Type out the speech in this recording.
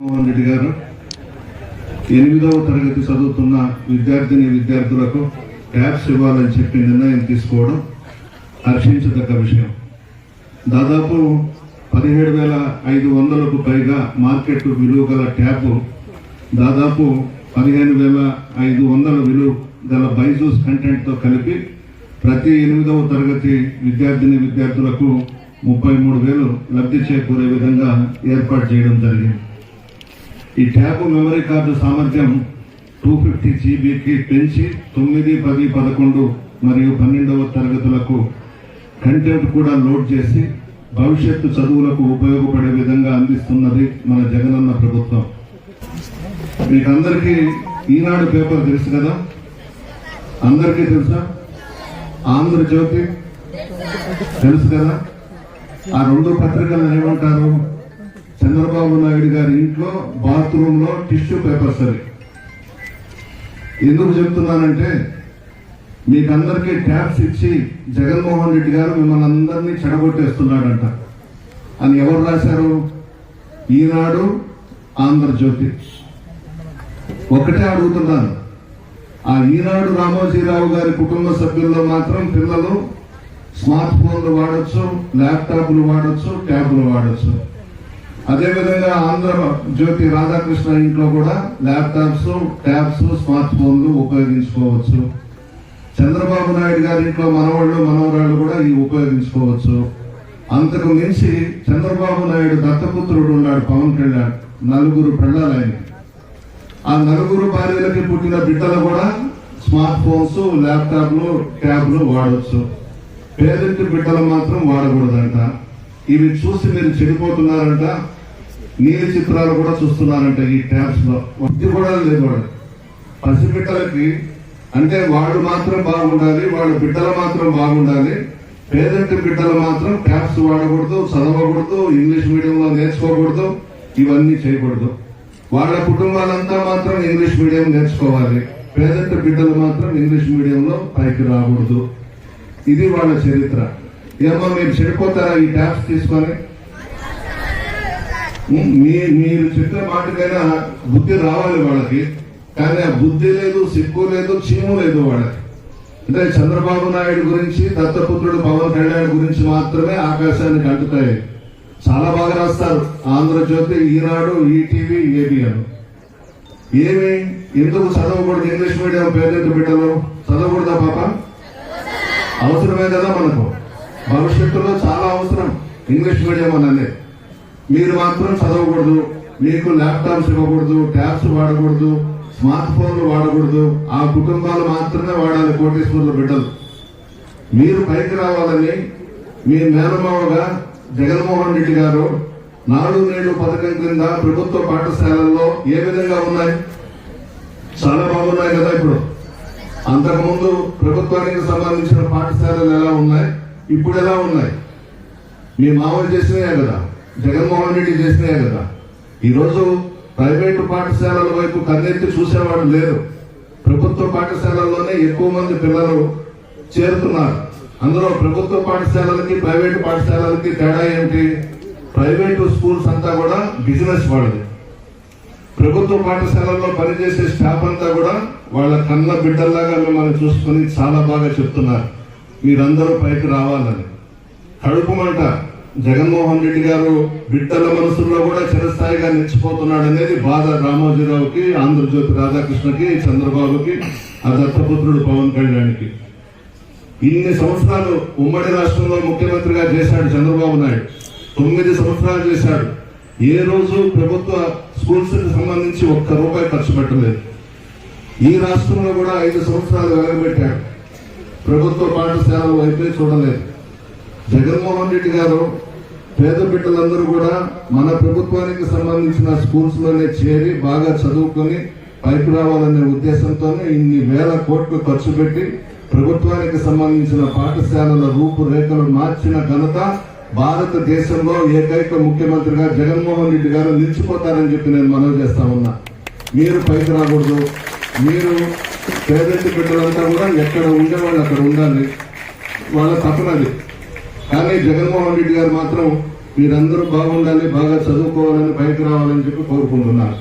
రెడ్డి గారు ఎనిమిదవ తరగతి చదువుతున్న విద్యార్థిని విద్యార్థులకు ట్యాబ్స్ ఇవ్వాలని చెప్పి నిర్ణయం తీసుకోవడం హర్షించదగ్గ విషయం. దాదాపు పదిహేడు వేల ఐదు వందలకు పైగా మార్కెట్ విలువ గల ట్యాబ్ దాదాపు పదిహేను వేల ఐదు వందల విలువ గల బైజూస్ కంటెంట్తో కలిపి ప్రతి ఎనిమిదవ తరగతి విద్యార్థిని విద్యార్థులకు ముప్పై మూడు వేలు లబ్ధి చేకూరే విధంగా ఏర్పాటు చేయడం జరిగింది. ఈ ట్యాబ్ మెమరీ కార్డు సామర్థ్యం టూ ఫిఫ్టీ జీబీకి పెంచి తొమ్మిది పది పదకొండు మరియు పన్నెండవ తరగతులకు కంటెంట్ కూడా లోడ్ చేసి భవిష్యత్తు చదువులకు ఉపయోగపడే విధంగా అందిస్తున్నది మన జగనన్న ప్రభుత్వం. మీకు అందరికీ ఈనాడు పేపర్ తెలుసు కదా? అందరికీ తెలుసా? ఆంధ్రజ్యోతి తెలుసు కదా? ఆ రెండు పత్రికలను ఏమంటారు? చంద్రబాబు నాయుడు గారి ఇంట్లో బాత్రూమ్లో టిష్యూ పేపర్ సరే ఎందుకు చెప్తున్నానంటే మీకు ట్యాప్స్ ట్యాబ్స్ ఇచ్చి జగన్మోహన్ రెడ్డి గారు మిమ్మల్ని అందరినీ చెడగొట్టేస్తున్నాడంట. అని ఎవరు రాశారు? ఈనాడు ఆంధ్రజ్యోతి. ఒకటే అడుగుతున్నాను. ఆ ఈనాడు రామోజీరావు గారి కుటుంబ సభ్యుల్లో మాత్రం పిల్లలు స్మార్ట్ ఫోన్లు వాడచ్చు ల్యాప్టాప్లు వాడచ్చు ట్యాబ్లు వాడచ్చు. అదేవిధంగా ఆంధ్ర జ్యోతి రాధాకృష్ణ ఇంట్లో కూడా ల్యాప్టాప్స్ ట్యాబ్స్ స్మార్ట్ ఫోన్లు ఉపయోగించుకోవచ్చు. చంద్రబాబు నాయుడు గారి ఇంట్లో మనవాళ్ళు మనవరాళ్ళు కూడా ఇవి ఉపయోగించుకోవచ్చు. అంతకు మించి చంద్రబాబు నాయుడు దత్తపుత్రుడు ఉన్నాడు పవన్ కళ్యాణ్ నలుగురు పిల్లలు ఆ నలుగురు భార్యలకి పుట్టిన బిడ్డలు కూడా స్మార్ట్ ఫోన్స్ ల్యాప్టాప్లు ట్యాబ్లు వాడవచ్చు పేదింటి బిడ్డలు మాత్రం వాడకూడదంట. ఇవి చూసి మీరు చెడిపోతున్నారంట. నీరు చిత్రాలు కూడా చూస్తున్నారంట ఈ ట్యాబ్స్లో. ఇది కూడా లేదు వాడు పసిబిడ్డలకి అంటే వాళ్ళు మాత్రం బాగుండాలి వాళ్ళ బిడ్డలు మాత్రం బాగుండాలి. పేదంటి బిడ్డలు మాత్రం ట్యాబ్స్ వాడకూడదు చదవకూడదు ఇంగ్లీష్ మీడియంలో నేర్చుకోకూడదు ఇవన్నీ చేయకూడదు. వాళ్ళ కుటుంబాలంతా మాత్రం ఇంగ్లీష్ మీడియం నేర్చుకోవాలి. పేదంటి బిడ్డలు మాత్రం ఇంగ్లీష్ మీడియంలో పైకి రాకూడదు. ఇది వాళ్ళ చరిత్ర. ఏమో మీరు చెడిపోతారా ఈ ట్యాబ్స్ తీసుకొని? మీ మీరు చెప్పిన మాటకైనా బుద్ధి రావాలి వాళ్ళకి కానీ ఆ బుద్ధి లేదు సిక్కు లేదు చీము లేదు వాళ్ళకి. అంటే చంద్రబాబు నాయుడు గురించి దత్తపుత్రుడు పవన్ కళ్యాణ్ గురించి మాత్రమే ఆకాశానికి అంటుతాయి చాలా బాగా రాస్తారు. ఆంధ్రజ్యోతి ఈనాడు ఈటీవీ ఏబిఎన్ ఏమి? ఎందుకు చదవకూడదు ఇంగ్లీష్ మీడియం పేదెంట్ బిడ్డలు? చదవకూడదా పాప? అవసరమే కదా మనకు. భవిష్యత్తులో చాలా అవసరం. ఇంగ్లీష్ మీడియం అనేది మీరు మాత్రం చదవకూడదు మీకు ల్యాప్టాప్స్ ఇవ్వకూడదు ట్యాబ్స్ వాడకూడదు స్మార్ట్ ఫోన్లు వాడకూడదు ఆ కుటుంబాలు మాత్రమే వాడాలి కోటేశ్వర్ల బిడ్డలు. మీరు పైకి రావాలని మీ మేనమావగా జగన్మోహన్ రెడ్డి గారు నాడు నేడు పథకం క్రింద ప్రభుత్వ పాఠశాలల్లో ఏ విధంగా ఉన్నాయి? చాలా బాగున్నాయి కదా ఇప్పుడు. అంతకుముందు ప్రభుత్వానికి సంబంధించిన పాఠశాలలు ఎలా ఉన్నాయి? ఇప్పుడు ఎలా ఉన్నాయి? మీ మామూలు చేసినాయా కదా. జగన్మోహన్ రెడ్డి చేసినాయి కదా. ఈరోజు ప్రైవేటు పాఠశాలల వైపు కన్నెత్తి చూసేవాడు లేరు. ప్రభుత్వ పాఠశాలల్లోనే ఎక్కువ మంది పిల్లలు చేరుతున్నారు. అందులో ప్రభుత్వ పాఠశాలలకి ప్రైవేటు పాఠశాలలకి తేడా ఏంటి ప్రైవేటు స్కూల్స్ అంతా కూడా బిజినెస్ వాళ్ళది. ప్రభుత్వ పాఠశాలల్లో పనిచేసే స్టాఫ్ అంతా కూడా వాళ్ళ కన్న బిడ్డల్లాగా మిమ్మల్ని చూసుకొని చాలా బాగా చెప్తున్నారు. మీరందరూ పైకి రావాలని. కడుపుమంట జగన్మోహన్ రెడ్డి గారు బిడ్డల మనసుల్లో కూడా చిరస్థాయిగా నిలిచిపోతున్నాడు అనేది బాధ రామోజీరావుకి ఆంధ్రజ్యోతి రాధాకృష్ణకి చంద్రబాబుకి ఆ దత్తపుత్రుడు పవన్ కళ్యాణ్కి. ఇన్ని సంవత్సరాలు ఉమ్మడి రాష్ట్రంలో ముఖ్యమంత్రిగా చేశాడు చంద్రబాబు నాయుడు. తొమ్మిది సంవత్సరాలు చేశాడు. ఏ రోజు ప్రభుత్వ స్కూల్స్కి సంబంధించి ఒక్క రూపాయి ఖర్చు పెట్టలేదు. ఈ రాష్ట్రంలో కూడా ఐదు సంవత్సరాలు వెలగబెట్టాడు ప్రభుత్వ పాఠశాలలు వైపే చూడలేదు. జగన్మోహన్ రెడ్డి గారు పేద బిడ్డలందరూ కూడా మన ప్రభుత్వానికి సంబంధించిన స్కూల్స్లోనే చేరి బాగా చదువుకొని పైకి రావాలనే ఉద్దేశంతోనే ఇన్ని వేల కోట్లు ఖర్చు పెట్టి ప్రభుత్వానికి సంబంధించిన పాఠశాలల రూపురేఖలు మార్చిన ఘనత భారతదేశంలో ఏకైక ముఖ్యమంత్రిగా జగన్మోహన్ రెడ్డి గారు నిలిచిపోతారని చెప్పి నేను మనవి చేస్తా ఉన్నా. మీరు పైకి రాకూడదు. మీరు పేదెంటి బిడ్డలంతా కూడా ఎక్కడ ఉండేవాళ్ళు అక్కడ ఉండాలి. వాళ్ళ తప్పనది కానీ జగన్మోహన్ రెడ్డి గారు మాత్రం మీరందరూ బాగుండాలి బాగా చదువుకోవాలని బయటకు రావాలని చెప్పి కోరుకుంటున్నాను